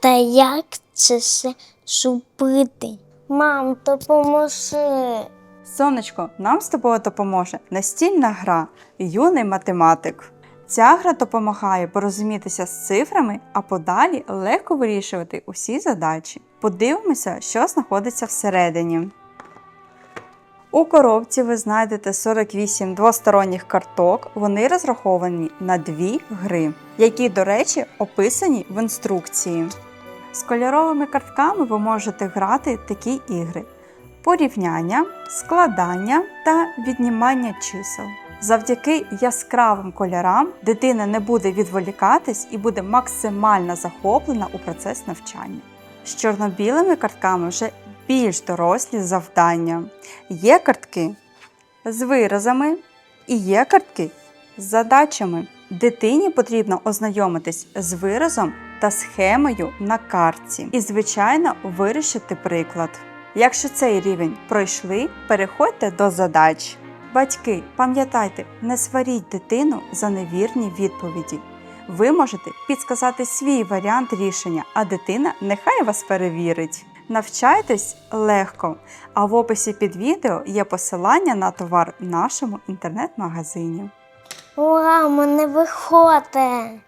Та як це все зробити? Мам, допоможи. Сонечко, нам з тобою допоможе настільна гра юний математик. Ця гра допомагає порозумітися з цифрами, а подалі легко вирішувати усі задачі. Подивимося, що знаходиться всередині. У коробці ви знайдете 48 двосторонніх карток. Вони розраховані на дві гри, які, до речі, описані в інструкції. З кольоровими картками ви можете грати такі ігри: порівняння, складання та віднімання чисел. Завдяки яскравим кольорам дитина не буде відволікатись і буде максимально захоплена у процес навчання. З чорно-білими картками вже більш дорослі завдання. Є картки з виразами і є картки з задачами. Дитині потрібно ознайомитись з виразом та схемою на картці і, звичайно, вирішити приклад. Якщо цей рівень пройшли, переходьте до задач. Батьки, пам'ятайте, не сваріть дитину за невірні відповіді. Ви можете підсказати свій варіант рішення, а дитина нехай вас перевірить. Навчайтесь легко, а в описі під відео є посилання на товар в нашому інтернет-магазині. Ура, мене виходить.